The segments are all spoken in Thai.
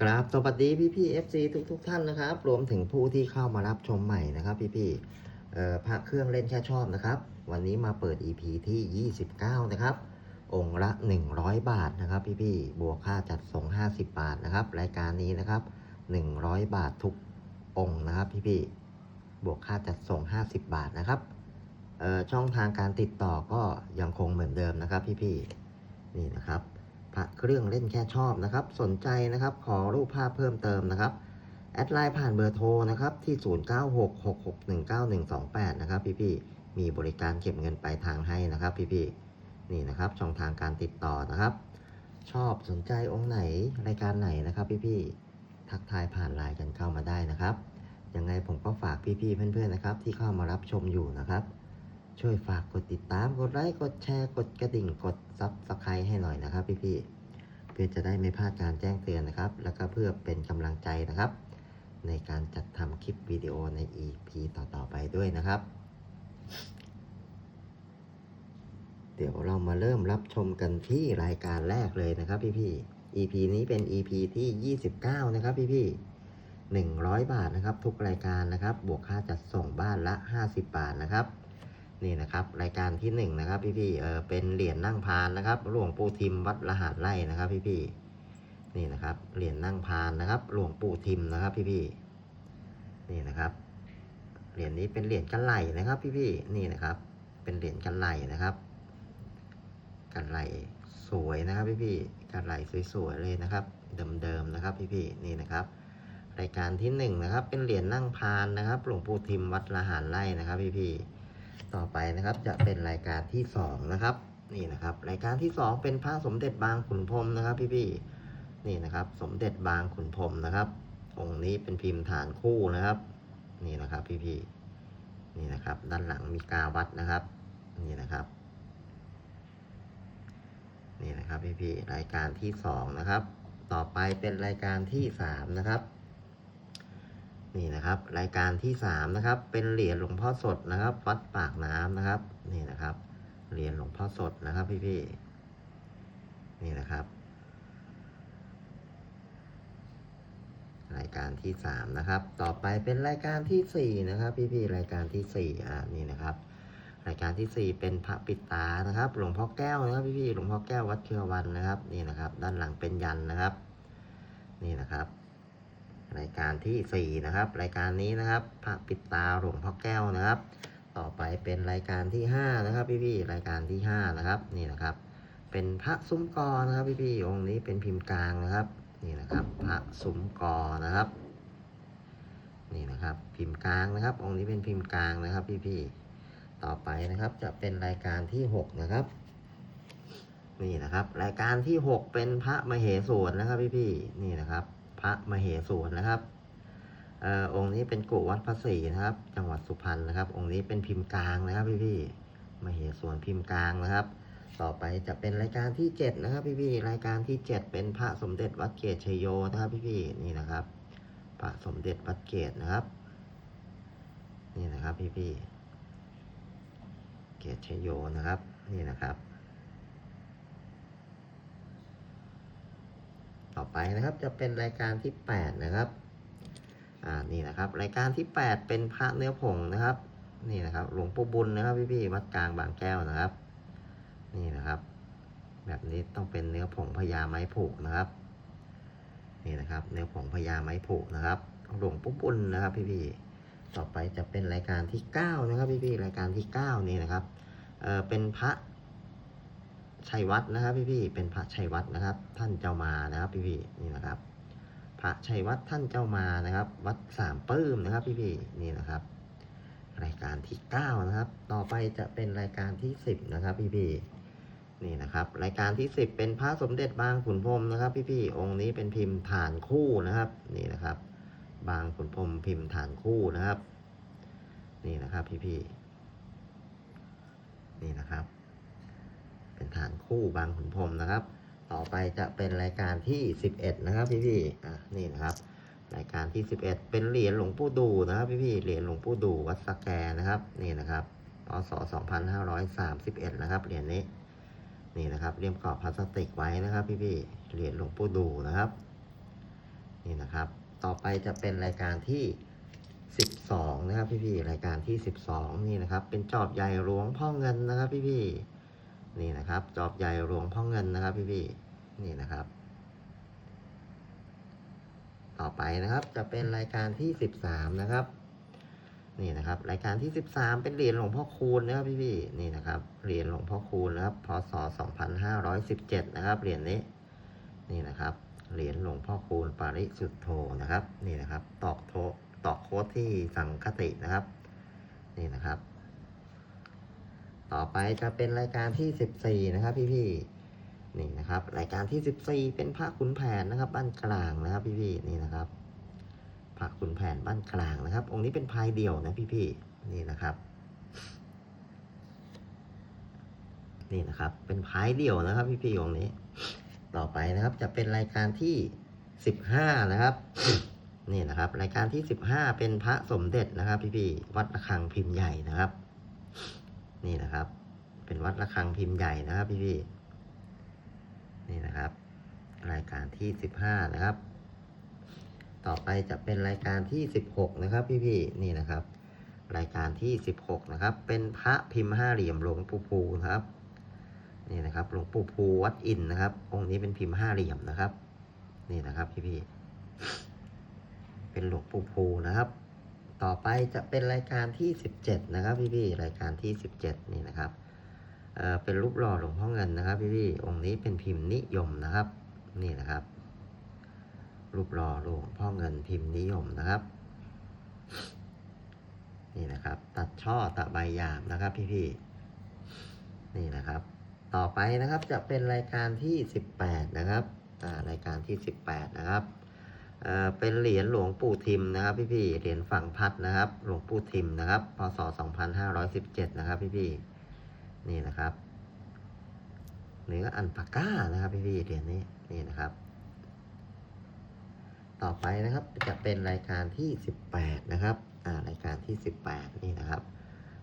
ครับสวัสดีพี่พี่เอฟซีทุกทุกท่านนะครับ รวมถึงผู้ที่เข้ามารับชมใหม่นะครับพี่พี่เอ่อพระเครื่องเล่นแค่ชอบนะครับ วันนี้มาเปิด EP ที่ 29 นะครับ องค์ละ 100 บาทนะครับ พี่พี่บวกค่าจัดส่ง 50 บาทนะครับ รายการนี้นะครับ 100 บาททุกองค์นะครับ พี่พี่บวกค่าจัดส่ง 50 บาทนะครับเอ่อช่องทางการติดต่อก็ยังคงเหมือนเดิมนะครับ พี่พี่นี่นะครับ พระเครื่องเล่นแค่ชอบนะครับ สนใจนะครับขอรูปภาพเพิ่มเติมนะครับแอดไลน์ผ่านเบอร์โทรนะครับที่ 0966619128 นะครับพี่ๆมีบริการเก็บเงินปลายทางให้นะครับพี่ๆนี่นะครับช่องทางการติดต่อนะครับ ชอบสนใจองค์ไหนรายการไหนนะครับพี่ๆทักทายผ่านไลน์กันเข้ามาได้นะครับยังไงผมก็ฝากพี่ๆเพื่อนๆนะครับ ที่เข้ามารับชมอยู่นะครับ ช่วยฝากกดติดตาม กดไลค์ กดแชร์ กดกระดิ่ง กดซับสไครต์ให้หน่อยนะครับพี่ๆ เพื่อจะได้ไม่พลาดการแจ้งเตือนนะครับ แล้วก็เพื่อเป็นกำลังใจนะครับ ในการจัดทำคลิปวิดีโอใน EP ต่อๆไปด้วยนะครับ เดี๋ยวเรามาเริ่มรับชมกันที่รายการแรกเลยนะครับพี่ๆ EP นี้เป็น EP ที่ 29 นะครับพี่ๆ100 บาทนะครับ ทุกรายการนะครับ บวกค่าจัดส่งบ้านละ 50 บาทนะครับ นี่นะครับรายการที่หนึ่งนะครับพี่ๆเออเป็นเหรียญนั่งพานนะครับ หลวงปู่ทิมวัดละหารไร่นะครับ พี่ๆนี่นะครับเหรียญนั่งพานนะครับ หลวงปู่ทิมนะครับ พี่ๆนี่นะครับเหรียญนี้เป็นเหรียญกันไหลนะครับ พี่ๆนี่นะครับ เป็นเหรียญกันไหลนะครับกันไหลสวยนะครับพี่ๆกันไหลสวยๆเลยนะครับเดิมๆนะครับพี่ๆนี่นะครับรายการที่หนึ่งนะครับเป็นเหรียญนั่งพานนะครับ หลวงปู่ทิมวัดละหารไร่นะครับ พี่ๆ ต่อไปนะครับจะเป็นรายการที่สองนะครับ นี่นะครับ รายการที่สองเป็นพระสมเด็จบางขุนพรมนะครับ พี่ๆนี่นะครับ สมเด็จบางขุนพรมนะครับองค์นี้เป็นพิมพ์ฐานคู่นะครับ นี่นะครับ พี่ๆนี่นะครับ ด้านหลังมีกาวัดนะครับ นี่นะครับนี่นะครับพี่ๆรายการที่สองนะครับ ต่อไปเป็นรายการที่สามนะครับ นี่นะครับ รายการที่สามนะครับ เป็นเหรียญหลวงพ่อสดนะครับ วัดปากน้ำนะครับ นี่นะครับ เหรียญหลวงพ่อสดนะครับพี่พี่ๆนี่นะครับ รายการที่สามนะครับ ต่อไปเป็นรายการที่สี่นะครับ พี่พี่ๆรายการที่สี่อ่านี่นะครับรายการที่สี่เป็นพระปิดตานะครับ หลวงพ่อแก้วนะครับพี่พี่ๆหลวงพ่อแก้ววัดเครือวันนะครับ นี่นะครับ ด้านหลังเป็นยันนะครับ นี่นะครับ รายการที่สี่นะครับ รายการนี้นะครับพระปิดตาหลวงพ่อแก้วนะครับ ต่อไปเป็นรายการที่ห้านะครับ พี่ๆรายการที่ห้านะครับนี่นะครับ เป็นพระซุ้มกอนะครับพี่ๆองค์นี้เป็นพิมพ์กลางนะครับนี่นะครับพระซุ้มกอนะครับนี่นะครับพิมพ์กลางนะครับ องค์นี้เป็นพิมพ์กลางนะครับ พี่ๆต่อไปนะครับจะเป็นรายการที่หกนะครับนี่นะครับ รายการที่หกเป็นพระมเหสวนนะครับพี่ๆนี่นะครับ ระมเหสวนนะครับอองค์นี้เป็นกุวัดพระศรีนะครับ จังหวัดสุพรรณนะครับ องค์นี้เป็นพิมพ์กลางนะครับพี่ๆมเหสวนพิมพ์กลางนะครับ ต่อไปจะเป็นรายการที่เจ็ดนะครับพี่ๆรายการที่เจ็ดเป็นพระสมเด็จวัดเกตชยโยนะครับพี่ๆนี่นะครับ พระสมเด็จวัดเกตนะครับ นี่นะครับพี่ๆเกตชยโยนะครับ นี่นะครับ ต่อไปนะครับจะเป็นรายการที่ 8 นะครับ อ่า นี่นะครับ รายการที่ 8 เป็นพระเนื้อผงนะครับ นี่นะครับหลวงปู่บุญนะครับพี่ๆวัดกลางบางแก้วนะครับ นี่นะครับ แบบนี้ต้องเป็นเนื้อผงพญาไม้ผูกนะครับ นี่นะครับ เนื้อผงพญาไม้ผูกนะครับ หลวงปู่บุญนะครับพี่ๆต่อไปจะเป็นรายการที่ 9 นะครับพี่ๆรายการที่ 9 นี่นะครับ เออเป็นพระ ชัยวัฒน์นะครับพี่ๆเป็นพระชัยวัฒน์นะครับ ท่านเจ้ามานะครับพี่ๆนี่นะครับ พระชัยวัฒน์ท่านเจ้ามานะครับ วัดสามปื้มนะครับพี่ๆนี่นะครับ รายการที่เก้านะครับ ต่อไปจะเป็นรายการที่สิบนะครับพี่ๆนี่นะครับรายการที่สิบเป็นพระสมเด็จบางขุนพรมนะครับ พี่ๆองค์นี้เป็นพิมพ์ฐานคู่นะครับนี่นะครับ บางขุนพรมพิมพ์ฐานคู่นะครับ นี่นะครับพี่ๆนี่นะครับ เป็นฐานคู่บางขุนพรมนะครับ ต่อไปจะเป็นรายการที่ 11 นะครับพี่พี่อะนี่นะครับรายการที่ 11 เป็นเหรียญหลวงปู่ดูนะครับพี่พี่เหรียญหลวงปู่ดูวัดสแกนะครับนี่นะครับพศ2531 นะครับเหรียญนี้นี่นะครับเรียมกรอบพลาสติกไว้นะครับพี่พี่เหรียญหลวงปู่ดูนะครับ นี่นะครับ ต่อไปจะเป็นรายการที่ 12 นะครับพี่ๆรายการที่ 12 นี่นะครับ เป็นจอบใหญ่หลวงพ่อเงินนะครับพี่ๆ นี่นะครับ จอบใหญ่หลวงพ่อเงินนะครับพี่ๆนี่นะครับ ต่อไปนะครับจะเป็นรายการที่13นะครับ นี่นะครับ รายการที่13เป็นเหรียญหลวงพ่อคูณนะครับพี่ๆนี่นะครับเหรียญหลวงพ่อคูณนะครับพศ2517นห้าร้อยสิบเจ็ดนะครับเหรียญนี้ นี่นะครับเหรียญหลวงพ่อคูณปาริสุทธโธนะครับ นี่นะครับ ตอกโทตอกโค้ดที่สังคตินะครับ นี่นะครับ ต่อไปจะเป็นรายการที่ 14 นะครับ พี่ๆนี่นะครับ รายการที่ 14 เป็นพระขุนแผนนะครับ บ้านกลางนะครับ พี่ๆนี่นะครับพระขุนแผนบ้านกลางนะครับ องค์นี้เป็นพายเดี่ยวนะพี่ๆนี่นะครับ นี่นะครับ เป็นพายเดี่ยวนะครับ พี่ๆองค์นี้ ต่อไปนะครับ จะเป็นรายการที่สิบห้านะครับ นี่นะครับ รายการที่สิบห้าเป็นพระสมเด็จนะครับ พี่ๆวัดระฆังพิมพ์ใหญ่นะครับ นี่นะครับ เป็นวัดระฆังพิมพ์ใหญ่นะครับพี่ๆนี่นะครับ รายการที่สิบห้านะครับ ต่อไปจะเป็นรายการที่สิบหกนะครับ พี่ๆนี่นะครับ รายการที่สิบหกนะครับ เป็นพระพิมพ์ห้าเหลี่ยมหลวงปู่ภูนะครับนี่นะครับหลวงปู่ภูวัดอินนะครับ องค์นี้เป็นพิมพ์ห้าเหลี่ยมนะครับ นี่นะครับพี่พี่ๆเป็นหลวงปู่ภูนะครับ ต่อไปจะเป็นรายการที่สิบเจ็ดนะครับพี่พี่ๆรายการที่สิบเจ็ดนี่นะครับเอ่อเป็นรูปหล่อหลวงพ่อเงินนะครับพี่พี่ๆองค์นี้เป็นพิมพ์นิยมนะครับนี่นะครับ รูปหล่อหลวงพ่อเงินพิมพ์นิยมนะครับ นี่นะครับ ตัดช่อตะใบหยามนะครับพี่พี่ๆนี่นะครับ ต่อไปนะครับจะเป็นรายการที่ 18 นะครับรายการที่ 18 นะครับ เป็นเหรียญหลวงปู่ทิมนะครับพี่ๆเหรียญฝั่งพัดนะครับ หลวงปู่ทิมนะครับ พศ 2517 นะครับพี่ๆนี่นะครับเนื้ออันปาก้านะครับพี่ๆเหรียญนี้นี่นะครับ ต่อไปนะครับจะเป็นรายการที่ 18 นะครับอ่ารายการที่ 18 นี่นะครับ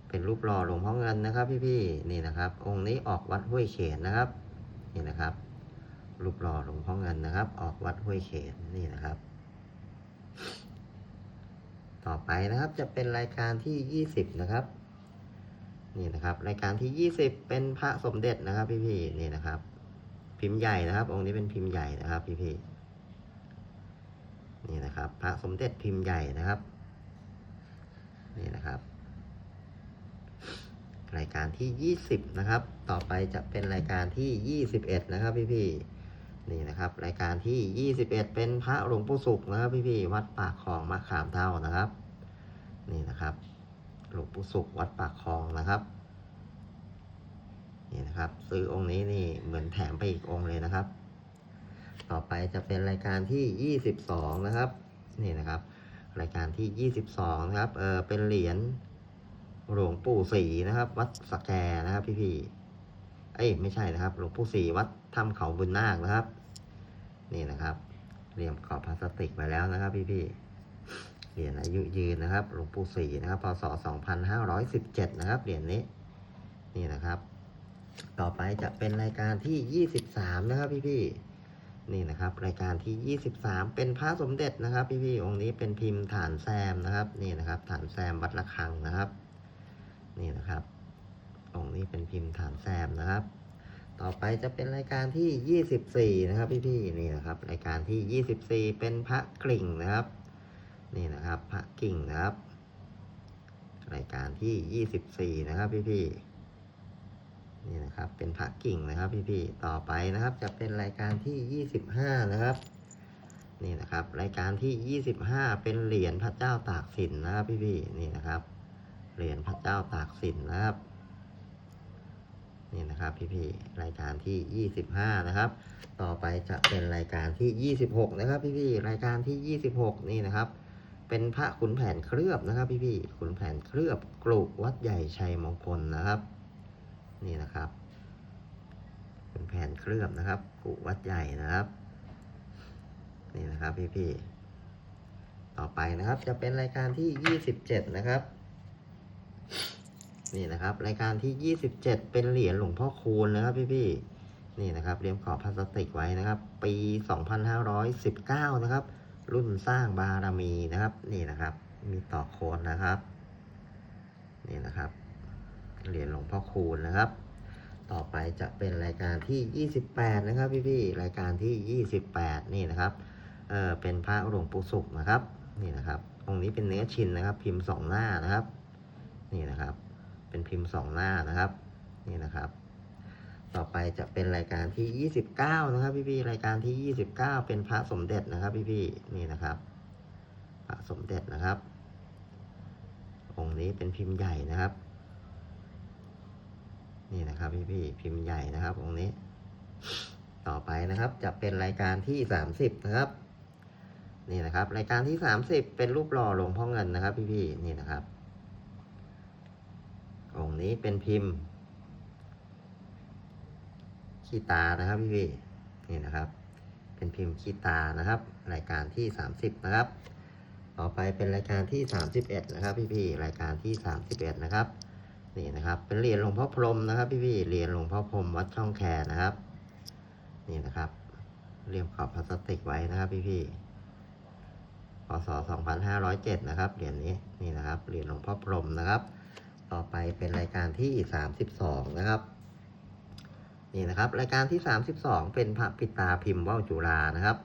เป็นรูปหล่อหลวงพ่อเงินนะครับ พี่ๆนี่นะครับ องค์นี้ออกวัดห้วยเขนนะครับนี่นะครับรูปหล่อหลวงพ่อเงินนะครับ ออกวัดห้วยเขนนี่นะครับ ต่อไปนะครับ จะเป็นรายการที่ 20 นะครับ นี่นะครับ รายการที่ 20 เป็นพระสมเด็จนะครับ พี่ๆนี่นะครับ พิมพ์ใหญ่นะครับ องค์นี้เป็นพิมพ์ใหญ่นะครับ พี่ๆนี่นะครับ พระสมเด็จพิมพ์ใหญ่นะครับ นี่นะครับ รายการที่ 20 นะครับ ต่อไปจะเป็นรายการที่ 21 นะครับ พี่ๆ นี่นะครับ รายการที่ 21 เป็นพระหลวงปู่สุขนะครับพี่ๆวัดปากคลองมะขามเท่านะครับ นี่นะครับ หลวงปู่สุขวัดปากคลองนะครับนี่นะครับ ซื้อองค์นี้นี่เหมือนแถมไปอีกองค์เลยนะครับ ต่อไปจะเป็นรายการที่ 22 นะครับ นี่นะครับ รายการที่ 22 นะครับ เออเป็นเหรียญหลวงปู่ศรีนะครับ วัดสแกนะครับพี่ๆเอ้ยไม่ใช่นะครับ หลวงปู่ศรีวัดถ้ำเขาบุญนาคนะครับ นี่นะครับเรียมขอบพลาสติกไปแล้วนะครับพี่พี่เหรียญอายุยืนนะครับหลวงปู่ศรีนะครับพศ 2517 นะครับเหรียญนี้นี่นะครับ ต่อไปจะเป็นรายการที่ 23 นะครับพี่พี่นี่นะครับรายการที่ 23 เป็นพระสมเด็จนะครับ พี่พี่องค์นี้เป็นพิมพ์ฐานแซมนะครับนี่นะครับฐานแซมวัดระฆังนะครับ นี่นะครับองค์นี้เป็นพิมพ์ฐานแซมนะครับ ต่อไปจะเป็นรายการที่ 24 นะครับพี่ๆนี่นะครับ รายการที่ 24 เป็นพระกริ่งนะครับ นี่นะครับ พระกิ่งนะครับ รายการที่ 24 นะครับพี่ๆนี่นะครับ เป็นพระกิ่งนะครับพี่ๆต่อไปนะครับ จะเป็นรายการที่ 25 นะครับ นี่นะครับ รายการที่ 25 เป็นเหรียญพระเจ้าตากสินนะครับพี่ๆนี่นะครับ เหรียญพระเจ้าตากสินนะครับ นี่นะครับพี่ๆรายการที่ 25 นะครับ ต่อไปจะเป็นรายการที่ 26 นะครับพี่ๆรายการที่ 26 นี่นะครับ เป็นพระขุนแผนเคลือบนะครับพี่ๆขุนแผนเคลือบกรุวัดใหญ่ชัยมงคลนะครับ นี่นะครับขุนแผนเคลือบนะครับกรุวัดใหญ่นะครับ นี่นะครับพี่ๆต่อไปนะครับจะเป็นรายการที่ 27 นะครับ นี่นะครับ รายการที่ 27 เป็นเหรียญหลวงพ่อคูณนะครับพี่ๆนี่นะครับเรียมขอบพลาสติกไว้นะครับ ปี 2519 นะครับ รุ่นสร้างบารมีนะครับ นี่นะครับ มีต่อโคนนะครับ นี่นะครับเหรียญหลวงพ่อคูณนะครับ ต่อไปจะเป็นรายการที่ 28 นะครับพี่ๆรายการที่ 28 นี่นะครับเออเป็นพระหลวงปู่สุขนะครับ นี่นะครับองค์นี้เป็นเนื้อชินนะครับ พิมพ์สองหน้านะครับ นี่นะครับ เป็นพิมพ์สองหน้านะครับ นี่นะครับ ต่อไปจะเป็นรายการที่ 29 นะครับ พี่ๆรายการที่ 29 เป็นพระสมเด็จนะครับ พี่ๆนี่นะครับ พระสมเด็จนะครับ องค์นี้เป็นพิมพ์ใหญ่นะครับ นี่นะครับ พี่ๆพิมพ์ใหญ่นะครับ องค์นี้ ต่อไปนะครับจะเป็นรายการที่ 30 นะครับนี่นะครับ รายการที่ 30 เป็นรูปหล่อหลวงพ่อเงินนะครับ พี่ๆนี่นะครับ องค์นี้เป็นพิมพ์ขี้ตานะครับพี่พี่นี่นะครับ เป็นพิมพ์ขี้ตานะครับ รายการที่ 30 นะครับ ต่อไปเป็นรายการที่ 31 นะครับ พี่พี่รายการที่ 31 นะครับนี่นะครับ เป็นเหรียญหลวงพ่อพรมนะครับ พี่พี่เหรียญหลวงพ่อพรมวัดช่องแคนะครับ นี่นะครับเรียมขอบพลาสติกไว้นะครับ พี่พี่พศ2507 นะครับ เหรียญนี้ นี่นะครับ เหรียญหลวงพ่อพรมนะครับ ต่อไปเป็นรายการที่ 32 นะครับ นี่นะครับ รายการที่ 32 เป็นพระปิตาพิมพ์ว่าวจุฬานะครับ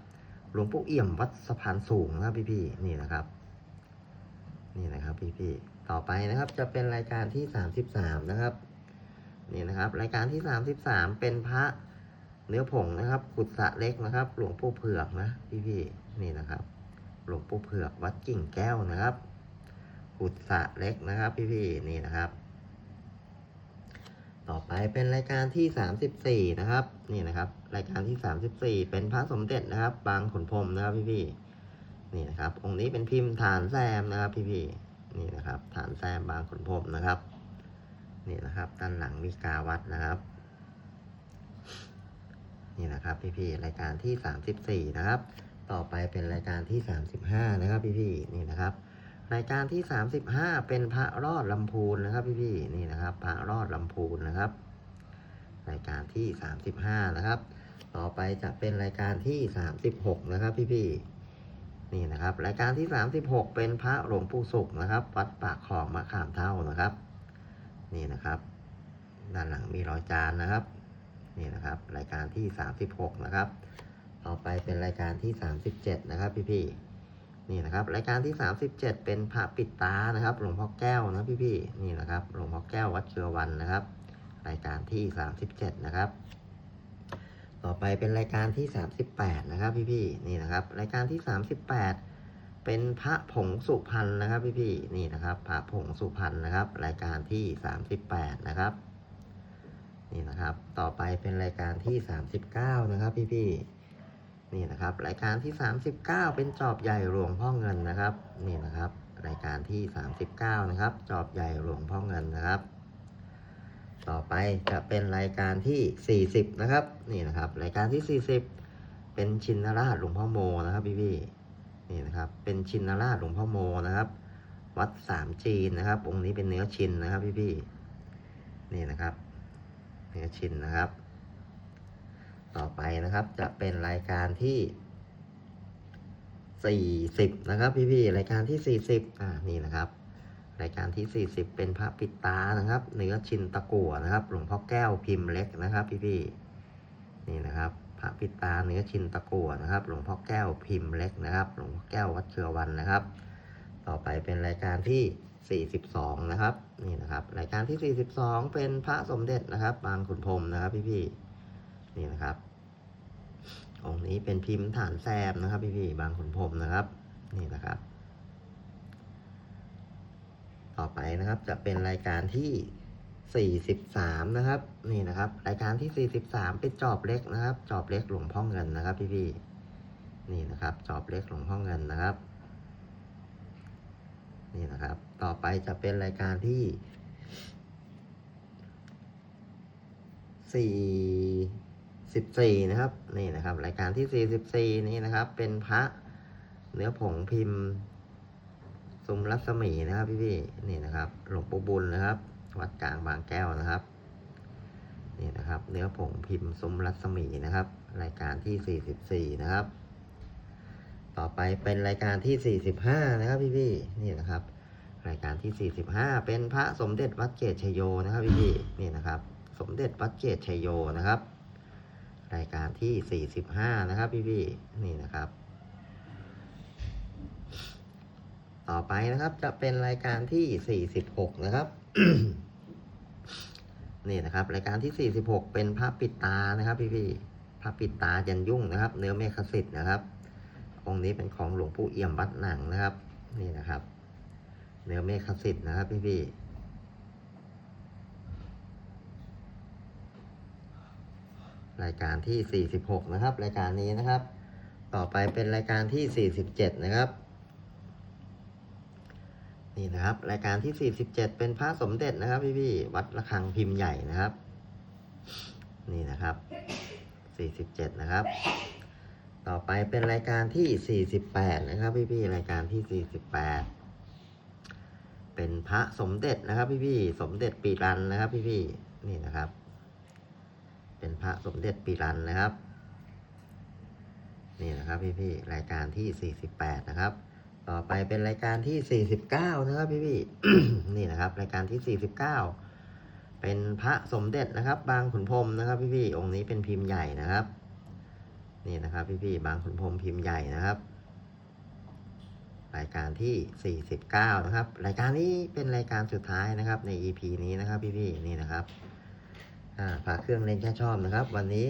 หลวงปู่เอี่ยมวัดสะพานสูงนะครับพี่ๆนี่นะครับ นี่นะครับพี่ๆต่อไปนะครับจะเป็นรายการที่ 33 นะครับ นี่นะครับ รายการที่ 33 เป็นพระเนื้อผงนะครับ ขุดสะเล็กนะครับ หลวงปู่เผือกนะพี่ๆนี่นะครับ หลวงปู่เผือกวัดกิ่งแก้วนะครับ ขุดสะเล็กนะครับ พี่ๆนี่นะครับ ต่อไปเป็นรายการที่34นะครับ นี่นะครับ รายการที่34เป็นพระสมเด็จนะครับ บางขุนพรมนะครับ พี่ๆนี่นะครับ องค์นี้เป็นพิมพ์ฐานแซมนะครับ พี่ๆนี่นะครับ ฐานแซมบางขุนพรมนะครับนี่นะครับด้านหลังมีกาวัดนะครับนี่นะครับพี่ๆรายการที่ 34 นะครับ ต่อไปเป็นรายการที่ 35 นะครับพี่ๆนี่นะครับ รายการที่ 35 เป็นพระรอดลำพูนนะครับ พี่ๆนี่นะครับ พระรอดลำพูนนะครับ รายการที่ 35 นะครับ ต่อไปจะเป็นรายการที่ 36 นะครับ พี่ๆนี่นะครับ รายการที่ 36 เป็นพระหลวงปู่สุขนะครับ วัดปากคลองมะขามเท่านะครับ นี่นะครับ ด้านหลังมีรอยจานนะครับ นี่นะครับ รายการที่ 36 นะครับ ต่อไปเป็นรายการที่ 37 นะครับ พี่ๆ นี่นะครับรายการที่ 37 เป็นพระปิดตานะครับ หลวงพ่อแก้วนะพี่ๆนี่นะครับ หลวงพ่อแก้ววัดเชือวันนะครับ รายการที่ 37 นะครับ ต่อไปเป็นรายการที่ 38 นะครับ พี่ๆนี่นะครับ รายการที่ 38 เป็นพระผงสุพรรณนะครับ พี่ๆนี่นะครับ พระผงสุพรรณนะครับ รายการที่ 38 นะครับ นี่นะครับ ต่อไปเป็นรายการที่ 39 นะครับ พี่ๆ นี่นะครับ รายการที่ 39 เป็นจอบใหญ่หลวงพ่อเงินนะครับ นี่นะครับ รายการที่ 39 นะครับ จอบใหญ่หลวงพ่อเงินนะครับ ต่อไปจะเป็นรายการที่ 40 นะครับ นี่นะครับ รายการที่ 40 เป็นชินราชหลวงพ่อโมนะครับพี่พี่นี่นะครับ เป็นชินราชหลวงพ่อโมนะครับ วัดสามจีนนะครับ องค์นี้เป็นเนื้อชินนะครับพี่พี่นี่นะครับ เนื้อชินนะครับ ต่อไปนะครับ จะเป็นรายการที่ 40 นะครับ พี่ๆรายการที่ 40อ่านี่นะครับ รายการที่ 40 เป็นพระปิดตานะครับ เนื้อชินตะกั่วนะครับ หลวงพ่อแก้วพิมพ์เล็กนะครับ พี่ๆนี่นะครับ พระปิดตาเนื้อชินตะกั่วนะครับ หลวงพ่อแก้วพิมพ์เล็กนะครับ หลวงพ่อแก้ววัดเชือวันนะครับ ต่อไปเป็นรายการที่42 นะครับ นี่นะครับ รายการที่ 42 เป็นพระสมเด็จนะครับ บางขุนพรมนะครับ พี่ๆนี่นะครับ องนี้เป็นพิมพ์ฐานแซมนะครับ พี่ๆบางขุนพรมนะครับ นี่นะครับ ต่อไปนะครับจะเป็นรายการที่ 43 นะครับ นี่นะครับ รายการที่ 43 เป็นจอบเล็กนะครับ จอบเล็กหลวงพ่อเงินนะครับ พี่ๆนี่นะครับ จอบเล็กหลวงพ่อเงินนะครับ นี่นะครับ ต่อไปจะเป็นรายการที่ 44นะครับนี่นะครับ รายการที่44นี่นะครับ เป็นพระเนื้อผงพิมพ์ซุมรัศมีนะครับพี่พี่ๆนี่นะครับ หลวงปู่บุญนะครับ วัดกลางบางแก้วนะครับนี่นะครับ เนื้อผงพิมพ์ซุมรัศมีนะครับ รายการที่44นะครับ ต่อไปเป็นรายการที่45นะครับพี่พี่ๆนี่นะครับ รายการที่45เป็นพระสมเด็จวัดเกตชยโยนะครับพี่พี่ๆนี่นะครับ สมเด็จวัดเกตชยโยนะครับ รายการที่ 45 นะครับพี่พี่นี่นะครับ ต่อไปนะครับจะเป็นรายการที่ 46 นะครับ นี่นะครับ รายการที่ 46 เป็นพระปิดตานะครับพี่พี่พระปิดตายันยุ่งนะครับ เนื้อเมฆสิทธิ์นะครับ องค์นี้เป็นของหลวงปู่เอี่ยมวัดหนังนะครับ นี่นะครับ เนื้อเมฆสิทธิ์นะครับพี่พี่ รายการที่ 46 นะครับ รายการนี้นะครับ ต่อไปเป็นรายการที่ 47 นะครับ นี่นะครับ รายการที่ 47 เป็นพระสมเด็จนะครับ พี่พี่ๆวัดระฆังพิมพ์ใหญ่นะครับ นี่นะครับ 47 นะครับ ต่อไปเป็นรายการที่ 48 นะครับ พี่พี่ๆรายการที่ 48 เป็นพระสมเด็จนะครับ พี่พี่ๆสมเด็จปีรันนะครับ พี่พี่ๆนี่นะครับ เป็นพระสมเด็จปีรันนะครับ นี่นะครับพี่พี่ๆรายการที่48นะครับ ต่อไปเป็นรายการที่49นะครับพี่พี่ๆนี่นะครับ รายการที่49เป็นพระสมเด็จนะครับ บางขุนพรมนะครับ พี่พี่ๆองค์นี้เป็นพิมพ์ใหญ่นะครับ นี่นะครับ พี่พี่ๆบางขุนพรมพิมพ์ใหญ่นะครับรายการที่ 49 นะครับ รายการนี้เป็นรายการสุดท้ายนะครับใน EP นี้นะครับพี่พี่ๆนี่นะครับ อ่าฝากเครื่องเล่นแค่ชอบนะครับ วันนี้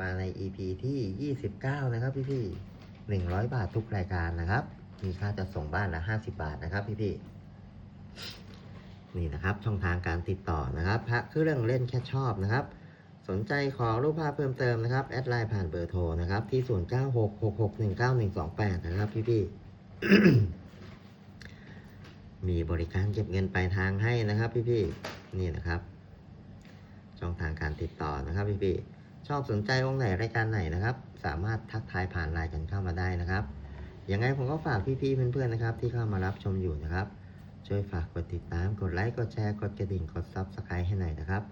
มาใน EP ที่ 29 นะครับพี่พี่ๆ100บาททุกรายการนะครับ มีค่าจะส่งบ้านละ50บาทนะครับพี่พี่นี่นะครับช่องทางการติดต่อนะครับ พระเครื่องเล่นแค่ชอบนะครับ สนใจขอรูปภาพเพิ่มเติมนะครับแอดไลน์ผ่านเบอร์โทรนะครับที่0966619128นะครับพี่พี่มีบริการเก็บเงินปลายทางให้นะครับพี่พี่นี่นะครับ ช่องทางการติดต่อนะครับพี่พี่ๆชอบสนใจองไหนรายการไหนนะครับ สามารถทักทายผ่านไลน์กันเข้ามาได้นะครับยังไงผมก็ฝากพี่ๆเพื่อนๆนะครับ ที่เข้ามารับชมอยู่นะครับ ช่วยฝากกดติดตามกดไลค์กดแชร์กดกระดิ่งกดซับสไครต์ให้หน่อยนะครับ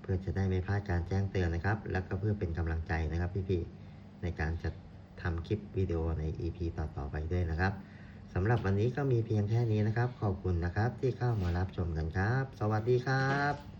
เพื่อจะได้ไม่พลาดการแจ้งเตือนนะครับ แล้วก็เพื่อเป็นกำลังใจนะครับพี่ๆในการจะทำคลิปวิดีโอใน EP ต่อๆไปด้วยนะครับสำหรับวันนี้ก็มีเพียงแค่นี้นะครับ ขอบคุณนะครับที่เข้ามารับชมกันครับ สวัสดีครับ